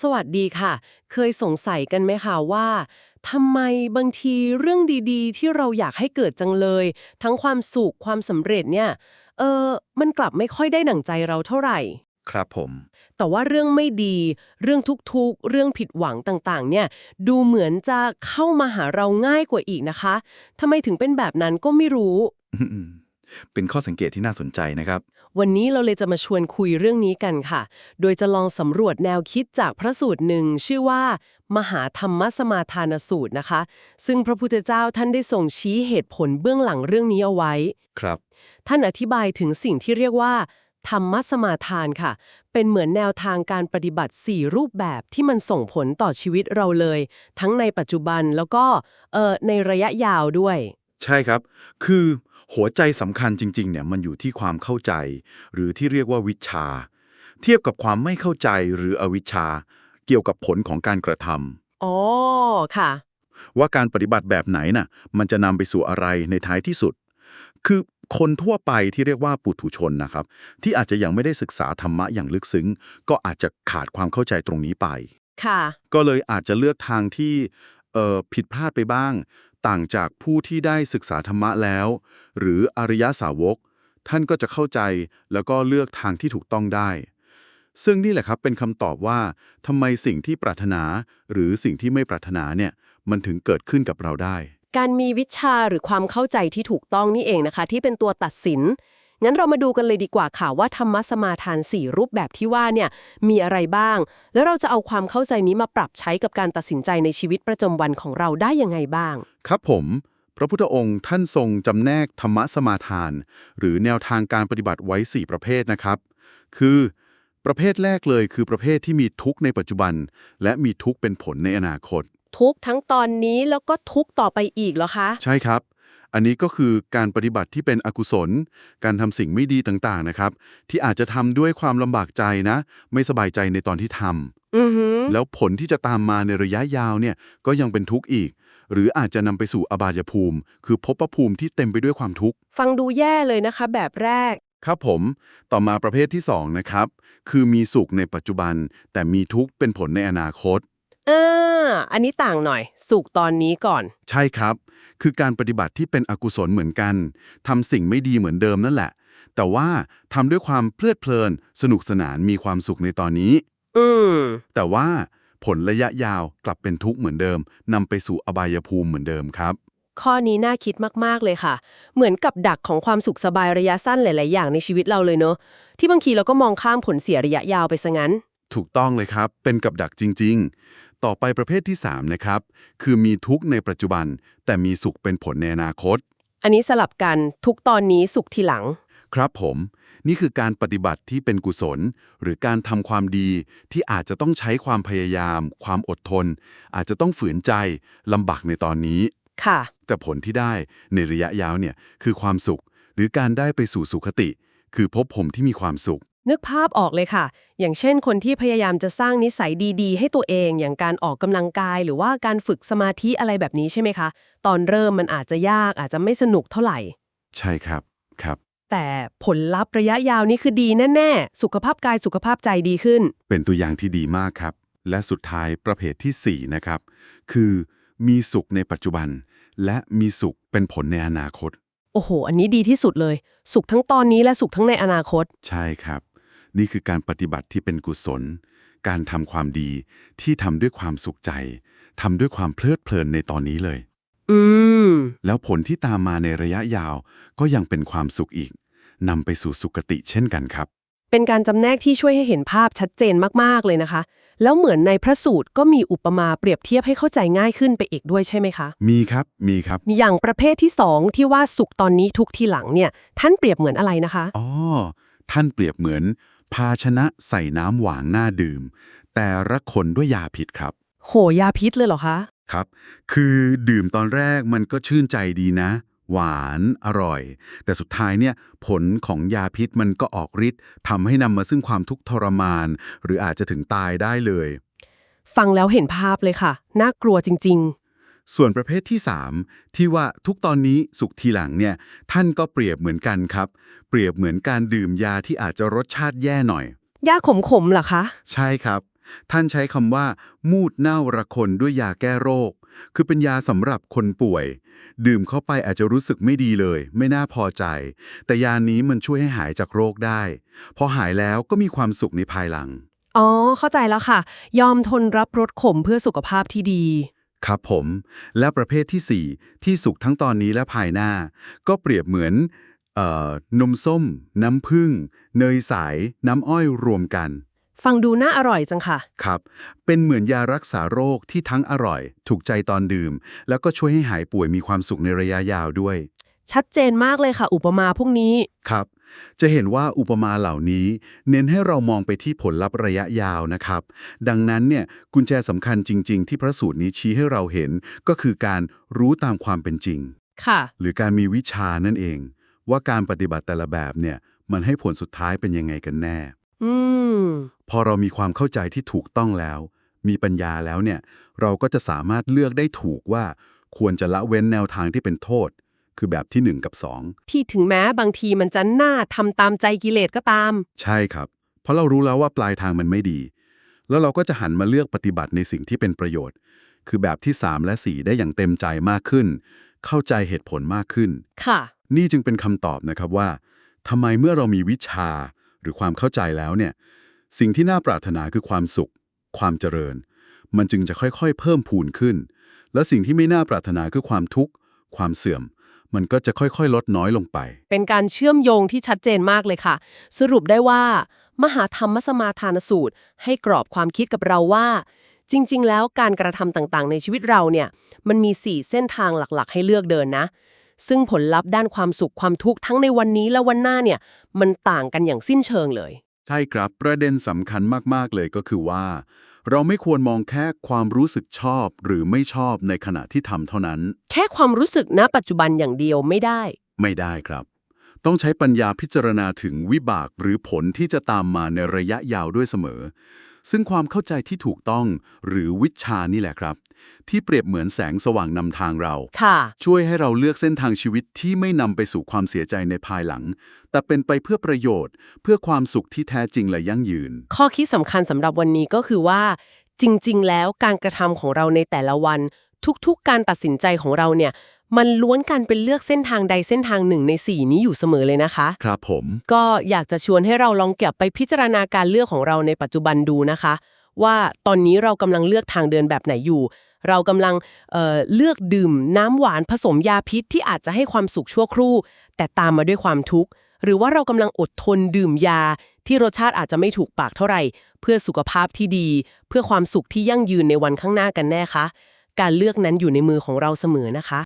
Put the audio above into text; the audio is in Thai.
สวัสดีค่ะ เคยสงสัยกันไหมคะว่าทำไมบางทีเรื่องดีๆ ที่เราอยากให้เกิดจังเลย ทั้งความสุขความสำเร็จเนี่ยเออมันกลับไม่ค่อยได้หนังใจเราเท่าไหร่ ครับผม แต่ว่าเรื่องไม่ดี เรื่องทุกข์ๆเรื่องผิดหวังต่างๆ เนี่ย ดูเหมือนจะเข้ามาหาเราง่ายกว่าอีกนะคะทำไมถึงเป็นแบบนั้นก็ไม่รู้ อืมเป็นข้อสังเกตที่น่าสนใจนะครับ วันนี้เราเลยจะมาชวนคุยเรื่องนี้กันค่ะ โดยจะลองสำรวจแนวคิดจากพระสูตรหนึ่ง ชื่อว่า มหาธรรมสมาทานสูตรนะคะ ซึ่งพระพุทธเจ้าท่านได้ส่งชี้เหตุผลเบื้องหลังเรื่องนี้เอาไว้ ครับ ท่านอธิบายถึงสิ่งที่เรียกว่า ธรรมสมาทานค่ะ เป็นเหมือนแนวทางการปฏิบัติ 4 รูปแบบที่มันส่งผลต่อชีวิตเราเลย ทั้งในปัจจุบันแล้วก็เอ่อในระยะยาวด้วย ใช่ครับ คือ หัวใจสำคัญจริงๆเนี่ยมันอยู่ที่ความเข้าใจ หรือที่เรียกว่าวิชา เทียบกับความไม่เข้าใจหรืออวิชชา เกี่ยวกับผลของการกระทำอ๋อค่ะ ว่าการปฏิบัติแบบไหนน่ะมันจะนำไปสู่อะไรในท้ายที่สุด คือคนทั่วไปที่เรียกว่าปุถุชนนะครับ ที่อาจจะยังไม่ได้ศึกษาธรรมะอย่างลึกซึ้ง ก็อาจจะขาดความเข้าใจตรงนี้ไป ค่ะ ก็เลยอาจจะเลือกทางที่เอ่อผิดพลาดไปบ้าง ต่างจากผู้ที่ได้ศึกษาธรรมะแล้ว หรืออริยสาวก ท่านก็จะเข้าใจแล้วก็เลือกทางที่ถูกต้องได้ ซึ่งนี่แหละครับเป็นคำตอบว่าทำไมสิ่งที่ปรารถนา หรือสิ่งที่ไม่ปรารถนาเนี่ยมันถึงเกิดขึ้นกับเราได้ การมีวิชาหรือความเข้าใจที่ถูกต้องนี่เองนะคะ ที่เป็นตัวตัดสิน งั้นเรามาดูกันเลยดีกว่าค่ะว่าธรรมสมาทาน 4 รูปแบบที่ว่าเนี่ยมีอะไรบ้าง แล้วเราจะเอาความเข้าใจนี้มาปรับใช้กับการตัดสินใจในชีวิตประจำวันของเราได้ยังไงบ้าง ครับผม พระพุทธองค์ท่านทรงจำแนกธรรมสมาทาน หรือแนวทางการปฏิบัติไว้ 4 ประเภทนะครับ คือ ประเภทแรกเลยคือประเภทที่มีทุกข์ในปัจจุบัน และมีทุกข์เป็นผลในอนาคต ทุกข์ทั้งตอนนี้แล้วก็ทุกข์ต่อไปอีกเหรอคะ ใช่ครับ อันนี้ก็คือการปฏิบัติที่เป็นอกุศล การทำสิ่งไม่ดีต่างๆนะครับ ที่อาจจะทำด้วยความลำบากใจนะ ไม่สบายใจในตอนที่ทำอือหือแล้วผลที่จะตามมาในระยะยาวเนี่ยก็ยังเป็นทุกข์อีก หรืออาจจะนำไปสู่อบายภูมิ คือภพภูมิที่เต็มไปด้วยความทุกข์ ฟังดูแย่เลยนะคะ แบบแรก ครับผม ต่อมาประเภทที่2นะครับ คือมีสุขในปัจจุบัน แต่มีทุกข์เป็นผลในอนาคต เออ อันนี้ต่างหน่อย สุขตอนนี้ก่อน ใช่ครับ คือการปฏิบัติที่เป็นอกุศลเหมือนกันทำสิ่งไม่ดีเหมือนเดิมนั่นแหละ แต่ว่าทำด้วยความเพลิดเพลิน สนุกสนานมีความสุขในตอนนี้ อืม แต่ว่าผลระยะยาวกลับเป็นทุกข์เหมือนเดิมนำไปสู่อบายภูมิเหมือนเดิมครับ ข้อนี้น่าคิดมาก ๆ เลยค่ะ เหมือนกับดักของความสุขสบายระยะสั้นหลาย ๆ อย่างในชีวิตเราเลยเนอะที่บางทีเราก็มองข้ามผลเสียระยะยาวไปซะงั้น ถูกต้องเลยครับ เป็นกับดักจริง ๆ ต่อไปประเภทที่ 3 นะครับ คือมีทุกข์ในปัจจุบัน แต่มีสุขเป็นผลในอนาคต อันนี้สลับกันทุกตอนนี้สุขทีหลัง ครับผม นี่คือการปฏิบัติที่เป็นกุศล หรือการทำความดีที่อาจจะต้องใช้ความพยายาม ความอดทน อาจจะต้องฝืนใจลำบากในตอนนี้ค่ะ แต่ผลที่ได้ในระยะยาวเนี่ยคือความสุข หรือการได้ไปสู่สุขติ คือภพภูมิที่มีความสุข นึกภาพออกเลยค่ะ อย่างเช่นคนที่พยายามจะสร้างนิสัยดีๆ ให้ตัวเอง อย่างการออกกำลังกาย หรือว่าการฝึกสมาธิอะไรแบบนี้ใช่ไหมคะ ตอนเริ่มมันอาจจะยากอาจจะไม่สนุกเท่าไหร่ ใช่ครับ ครับ แต่ผลลัพธ์ระยะยาวนี่คือดีแน่ๆ สุขภาพกายสุขภาพใจดีขึ้น เป็นตัวอย่างที่ดีมากครับ และสุดท้ายประเภทที่ 4 นะครับ คือมีสุขในปัจจุบัน และมีสุขเป็นผลในอนาคต โอ้โห อันนี้ดีที่สุดเลย สุขทั้งตอนนี้และสุขทั้งในอนาคต ใช่ครับ นี่คือการปฏิบัติที่เป็นกุศล การทำความดีที่ทำด้วยความสุขใจทำด้วยความเพลิดเพลินในตอนนี้เลย อืม แล้วผลที่ตามมาในระยะยาวก็ยังเป็นความสุขอีกนำไปสู่สุคติเช่นกันครับ เป็นการจำแนกที่ช่วยให้เห็นภาพชัดเจนมาก ๆ เลยนะคะ แล้วเหมือนในพระสูตรก็มีอุปมาเปรียบเทียบให้เข้าใจง่ายขึ้นไปอีกด้วยใช่ไหมคะ มีครับ มีครับ อย่างประเภทที่สองที่ว่าสุขตอนนี้ทุกข์ทีหลังเนี่ย ท่านเปรียบเหมือนอะไรนะคะ อ๋อ ท่านเปรียบเหมือน ภาชนะใส่น้ำหวานน่าดื่ม แต่ระคนด้วยยาพิษครับ โหยาพิษเลยเหรอคะครับ คือดื่มตอนแรกมันก็ชื่นใจดีนะ หวานอร่อย แต่สุดท้ายเนี่ยผลของยาพิษมันก็ออกฤทธิ์ทำให้นำมาซึ่งความทุกข์ทรมาน หรืออาจจะถึงตายได้เลย ฟังแล้วเห็นภาพเลยค่ะ น่ากลัวจริง ส่วนประเภทที่ 3 ที่ว่าทุกตอนนี้สุขทีหลังเนี่ยท่านก็เปรียบเหมือนกันครับ เปรียบเหมือนการดื่มยาที่อาจจะรสชาติแย่หน่อยๆยาขมๆเหรอคะ ใช่ครับ ท่านใช้คำว่า มูดเน่าระคนด้วยยาแก้โรค คือเป็นยาสำหรับคนป่วย ดื่มเข้าไปอาจจะรู้สึกไม่ดีเลย ไม่น่าพอใจ แต่ยานี้มันช่วยให้หายจากโรคได้ พอหายแล้วก็มีความสุขในภายหลัง อ๋อ เข้าใจแล้วค่ะ ยอมทนรับรสขมเพื่อสุขภาพที่ดี ครับผม และประเภทที่ 4 ที่สุขทั้งตอนนี้และภายหน้า ก็เปรียบเหมือนเอ่อนมส้ม น้ำผึ้งเนยใสน้ำอ้อยรวมกัน ฟังดูน่าอร่อยจังค่ะ ครับ เป็นเหมือนยารักษาโรคที่ทั้งอร่อย ถูกใจตอนดื่ม แล้วก็ช่วยให้หายป่วยมีความสุขในระยะยาวด้วย ชัดเจนมากเลยค่ะ อุปมาพวกนี้ ครับ จะเห็นว่าอุปมาเหล่านี้ เน้นให้เรามองไปที่ผลลัพธ์ระยะยาวนะครับ ดังนั้นเนี่ยกุญแจสำคัญจริง ๆ ที่พระสูตรนี้ชี้ให้เราเห็น ก็คือการรู้ตามความเป็นจริง ค่ะ หรือการมีวิชานั่นเอง ว่าการปฏิบัติแต่ละแบบเนี่ยมันให้ผลสุดท้ายเป็นยังไงกันแน่ อืม พอเรามีความเข้าใจที่ถูกต้องแล้ว มีปัญญาแล้วเนี่ย เราก็จะสามารถเลือกได้ถูกว่า ควรจะละเว้นแนวทางที่เป็นโทษ คือแบบที่ 1 กับที่ถึงแม้บางทีมันจะน่าทำตามใจกิเลสก็ตาม2ใช่ครับ เพราะเรารู้แล้วว่าปลายทางมันไม่ดี แล้วเราก็จะหันมาเลือกปฏิบัติในสิ่งที่เป็นประโยชน์ คือแบบที่ 3 และ 4 ได้อย่างเต็มใจมากขึ้น เข้าใจเหตุผลมากขึ้น ค่ะ นี่จึงเป็นคำตอบนะครับว่าทำไมเมื่อเรามีวิชาหรือความเข้าใจแล้วเนี่ย สิ่งที่น่าปรารถนาคือความสุข ความเจริญ มันจึงจะค่อยๆ เพิ่มพูนขึ้น และสิ่งที่ไม่น่าปรารถนาคือความทุกข์ ความเสื่อม มันก็จะค่อยๆ ลดน้อยลงไป เป็นการเชื่อมโยงที่ชัดเจนมากเลยค่ะ สรุปได้ว่า มหาธรรมสมาทานสูตร ให้กรอบความคิดกับเราว่า จริง ๆ แล้วการกระทำต่างๆ ในชีวิตเราเนี่ย มันมี 4 เส้นทางหลักๆ ให้เลือกเดินนะ ซึ่งผลลัพธ์ด้านความสุขความทุกข์ทั้งในวันนี้และวันหน้าเนี่ย มันต่างกันอย่างสิ้นเชิงเลย ช่ครับ ประเด็นสำคัญมาก ๆ เลยก็คือว่า เราไม่ควรมองแค่ความรู้สึกชอบหรือไม่ชอบในขณะที่ทำเท่านั้น แค่ความรู้สึกณปัจจุบันอย่างเดียวไม่ได้ ไม่ได้ครับ ต้องใช้ปัญญาพิจารณาถึงวิบากหรือผลที่จะตามมาในระยะยาวด้วยเสมอ ซึ่งความเข้าใจที่ถูกต้องหรือวิชานี่แหละครับ ที่เปรียบเหมือนแสงสว่างนำทางเราค่ะ ช่วยให้เราเลือกเส้นทางชีวิตที่ไม่นำไปสู่ความเสียใจในภายหลัง แต่เป็นไปเพื่อประโยชน์ เพื่อความสุขที่แท้จริงและยั่งยืน ข้อคิดสำคัญสำหรับวันนี้ก็คือว่า จริง ๆ แล้วการกระทำของเราในแต่ละวัน ทุกๆ การตัดสินใจของเราเนี่ย มันล้วนการเป็นเลือกเส้นทางใดเส้นทางหนึ่งใน 4 นี้อยู่เสมอเลยนะคะ ครับผม ก็อยากจะชวนให้เราลองเก็บไปพิจารณาการเลือกของเราในปัจจุบันดูนะคะ ว่าตอนนี้เรากำลังเลือกทางเดินแบบไหนอยู่ เรากำลังเอ่อเลือกดื่มน้ำหวานผสมยาพิษที่อาจจะให้ความสุขชั่วครู่ แต่ตามมาด้วยความทุกข์ หรือว่าเรากำลังอดทนดื่มยา ที่รสชาติอาจจะไม่ถูกปากเท่าไหร่ เพื่อสุขภาพที่ดี เพื่อความสุขที่ยั่งยืนในวันข้างหน้ากันแน่คะ การเลือกนั้นอยู่ในมือของเราเสมอนะคะ